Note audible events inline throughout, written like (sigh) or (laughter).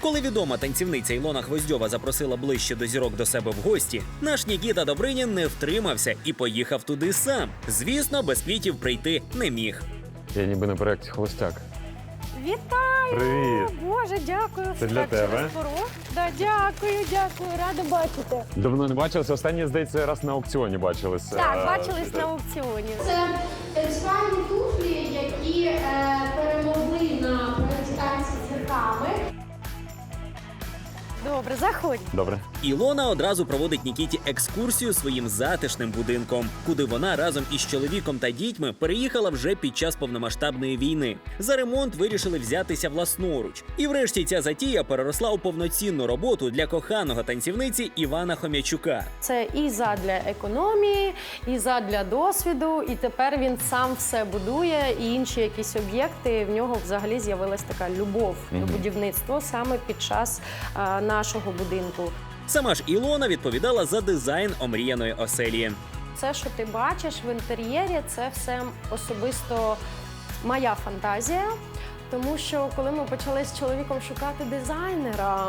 Коли відома танцівниця Ілона Гвоздьова запросила ближче до зірок до себе в гості, наш Нікіта Добринін не втримався і поїхав туди сам. Звісно, без квітів прийти не міг. Я ніби на проєкті Холостяк. Вітаю! Привіт! Боже, дякую. Це для Так, тебе. через порог. Да, дякую, дякую, рада бачити. Давно не бачилися. Останнє, здається, раз на аукціоні бачилися. Так, бачились на аукціоні. Це танцювальні туфлі, які е, Добре, заходь. Добре. Ілона одразу проводить Нікіті екскурсію своїм затишним будинком, куди вона разом із чоловіком та дітьми переїхала вже під час повномасштабної війни. За ремонт вирішили взятися власноруч. І врешті ця затія переросла у повноцінну роботу для коханого танцівниці Івана Хомячука. Це і задля економії, і задля досвіду. І тепер він сам все будує, і інші якісь об'єкти. В нього взагалі з'явилась така любов до будівництва саме під час е, нашого будинку. Сама ж Ілона відповідала за дизайн омріяної оселі. Це, що ти бачиш в інтер'єрі, це все особисто моя фантазія. Тому що коли ми почали з чоловіком шукати дизайнера,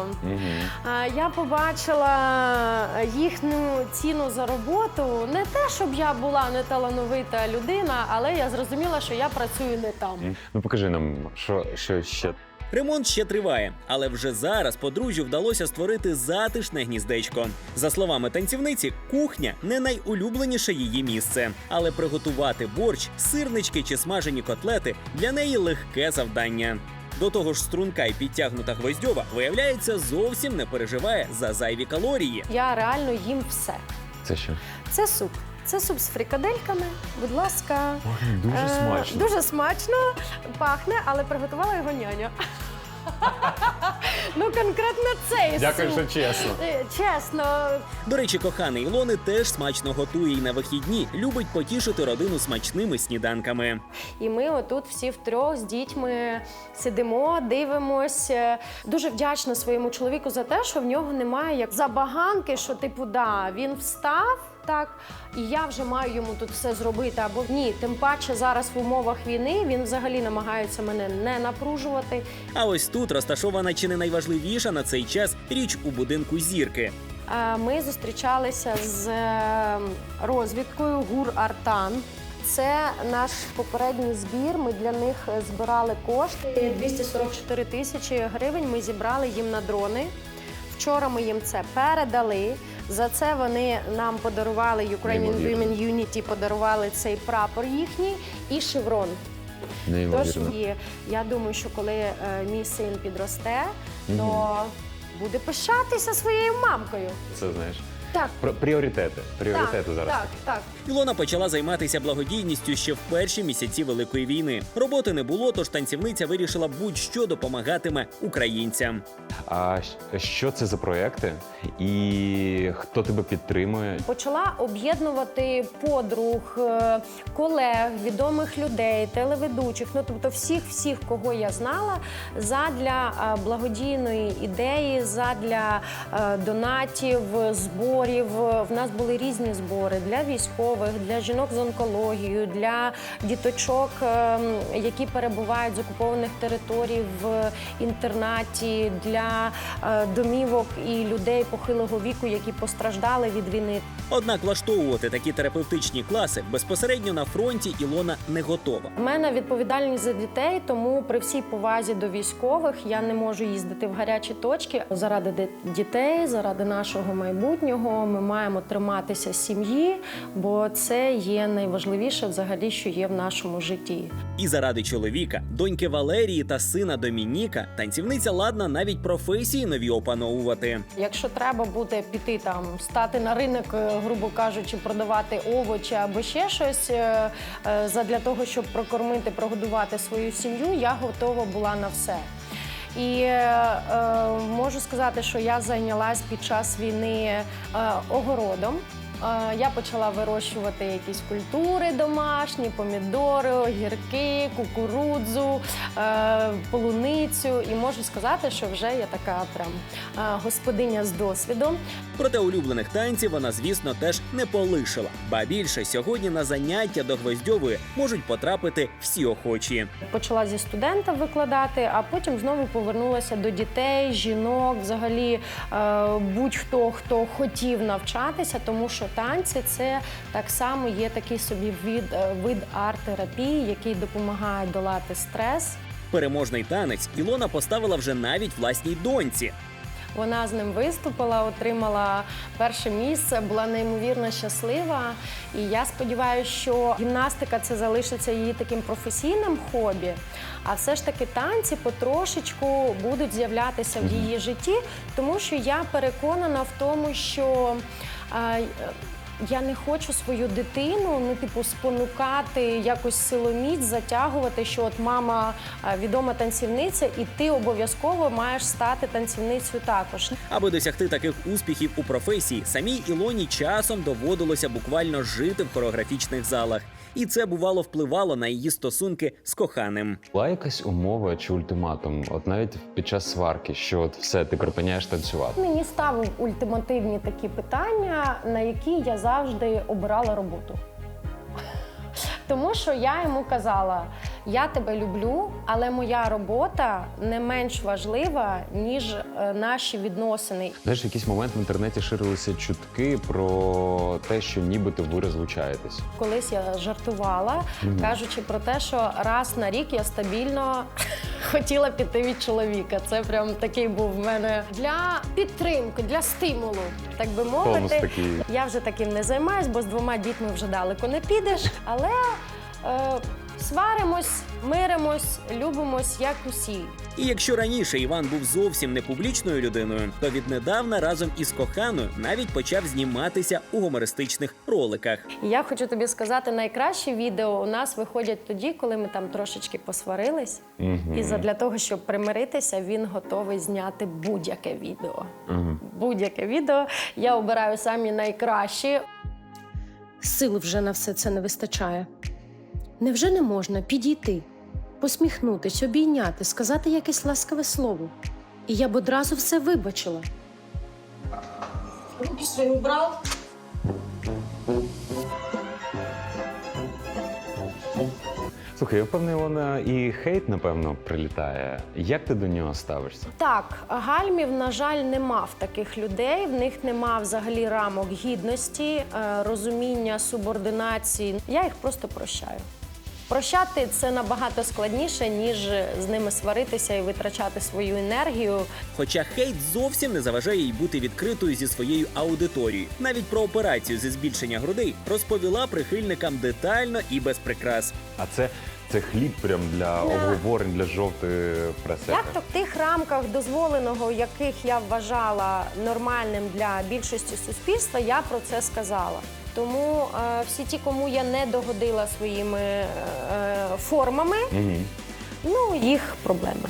а, я побачила їхню ціну за роботу. Не те, щоб я була не талановита людина, але я зрозуміла, що я працюю не там. Ну покажи нам, що, що ще. Ремонт ще триває, але вже зараз подружжю вдалося створити затишне гніздечко. За словами танцівниці, кухня не найулюбленіше її місце, але приготувати борщ, сирнички чи смажені котлети для неї легке завдання. До того ж, струнка і підтягнута гвоздьова, виявляється, зовсім не переживає за зайві калорії. Я реально їм все. Це що? Це суп. Це суп з фрикадельками. Будь ласка. Ой, дуже Е, смачно. Дуже смачно пахне, але приготувала його няня. (laughs) ну, конкретно цей Дякую, суп. що чесно. Е, Чесно, До речі, коханий Ілони теж смачно готує і на вихідні любить потішити родину смачними сніданками. І ми отут всі втрьох з дітьми сидимо, дивимося. Дуже вдячна своєму чоловіку за те, що в нього немає як забаганки, що типу, да, він встав. Так, і я вже маю йому тут все зробити або ні. Тим паче зараз в умовах війни він взагалі намагається мене не напружувати. А ось тут розташована чи не найважливіша на цей час річ у будинку зірки. Е, Ми зустрічалися з е, розвідкою ГУР Артан. Це наш попередній збір. Ми для них збирали кошти. 244 тисячі гривень. Ми зібрали їм на дрони. Вчора ми їм це передали. За це вони нам подарували Ukrainian Неймовірно. Women Unity, подарували цей прапор їхній і шеврон. Тож Неймовірно. і я думаю, що коли е, мій син підросте, то буде пишатися своєю мамкою. Це знаєш. Так, Про пріоритети. Пріоритети так, зараз. так, так. Ілона почала займатися благодійністю ще в перші місяці Великої війни. Роботи не було, тож танцівниця вирішила будь-що допомагатиме українцям. А щ- що це за проекти? І хто тебе підтримує? Почала об'єднувати подруг, е, колег, відомих людей, телеведучих, ну тобто всіх, всіх, кого я знала, задля е, благодійної ідеї, задля е, донатів, зборів. В нас були різні збори для військових, для жінок з онкологією, для діточок, е, які перебувають з окупованих територій в інтернаті, для е, домівок і людей похилого віку, які постраждали від війни. Однак влаштовувати такі терапевтичні класи безпосередньо на фронті Ілона не готова. У мене відповідальність за дітей, тому при всій повазі до військових я не можу їздити в гарячі точки. Заради ди- дітей, заради нашого майбутнього ми маємо триматися сім'ї, бо це є найважливіше взагалі, що є в нашому житті. І заради чоловіка, доньки Валерії та сина Домініка, танцівниця ладна навіть професії нові опановувати. Якщо треба буде піти там, стати на ринок, е, грубо кажучи, продавати овочі або ще щось е, е, задля того, щоб прокормити, прогодувати свою сім'ю, я готова була на все. І е, е, можу сказати, що я зайнялась під час війни е, огородом. Я почала вирощувати якісь культури домашні, помідори, огірки, кукурудзу, е, полуницю. І можу сказати, що вже я така прям е, господиня з досвідом. Проте улюблених танців вона, звісно, теж не полишила. Ба більше сьогодні на заняття до Гвоздьової можуть потрапити всі охочі. Почала зі студента викладати, а потім знову повернулася до дітей, жінок, взагалі е, будь-хто хто хотів навчатися, тому що танці це так само є такий собі від, е, вид арт-терапії, який допомагає долати стрес. Переможний танець Ілона поставила вже навіть власній доньці. Вона з ним виступила, отримала перше місце, була неймовірно щаслива. І я сподіваюся, що гімнастика це залишиться її таким професійним хобі. А все ж таки танці потрошечку будуть з'являтися в її житті, тому що я переконана в тому, що. I. я не хочу свою дитину, ну типу, спонукати якось силоміць, затягувати, що от мама відома танцівниця, і ти обов'язково маєш стати танцівницею також. Аби досягти таких успіхів у професії, самій Ілоні часом доводилося буквально жити в хореографічних залах, і це бувало впливало на її стосунки з коханим. Була якась умова чи ультиматум, от навіть під час сварки, що от все, ти припиняєш танцювати. Мені ставив ультимативні такі питання, на які я завжди обирала роботу. Тому що я йому казала: я тебе люблю, але моя робота не менш важлива, ніж е, наші відносини. Знаєш, в якийсь момент в інтернеті ширилися чутки про те, що нібито ви розлучаєтесь. Колись я жартувала, кажучи про те, що раз на рік я стабільно хотіла піти від чоловіка. Це прям такий був в мене для підтримки, для стимулу, так би Тонус мовити. такий. Я вже таким не займаюсь, бо з двома дітьми вже далеко не підеш. Але е, сваримось, миримось, любимось, як усі. І якщо раніше Іван був зовсім не публічною людиною, то віднедавна разом із коханою навіть почав зніматися у гумористичних роликах. І я хочу тобі сказати, найкращі відео у нас виходять тоді, коли ми там трошечки посварились. І задля того, щоб примиритися, він готовий зняти будь-яке відео. Будь-яке відео я обираю самі найкращі. Сил вже на все це не вистачає. Невже не можна підійти, посміхнутись, обійняти, сказати якесь ласкаве слово? І я б одразу все вибачила. Руки свои убрал. Слухай, я впевнений, вона і хейт, напевно, прилітає. Як ти до нього ставишся? Так, гальмів, на жаль, нема в таких людей. В них нема взагалі рамок гідності, е, розуміння субординації. Я їх просто прощаю. Прощати це набагато складніше, ніж з ними сваритися і витрачати свою енергію. Хоча хейт зовсім не заважає їй бути відкритою зі своєю аудиторією. Навіть про операцію зі збільшення грудей розповіла прихильникам детально і без прикрас. А це, це хліб прям для обговорень для жовтої преси. Як то в тих рамках дозволеного, яких я вважала нормальним для більшості суспільства, я про це сказала. Тому е, всі ті, кому я не догодила своїми е, е, формами, Угу. ну їх проблеми.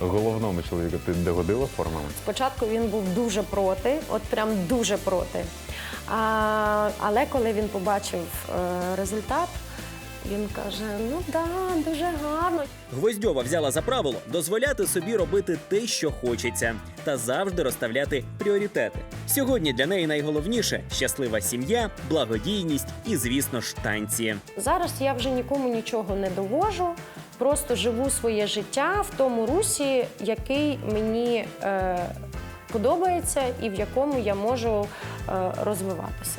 Головному чоловіку ти догодила формами? Спочатку він був дуже проти, от прям дуже проти. А, але коли він побачив е, результат, він каже: ну да, дуже гарно. Гвоздьова взяла за правило дозволяти собі робити те, що хочеться, та завжди розставляти пріоритети. Сьогодні для неї найголовніше щаслива сім'я, благодійність і, звісно ж, танці. Зараз я вже нікому нічого не довожу, просто живу своє життя в тому русі, який мені е, подобається і в якому я можу е, розвиватися.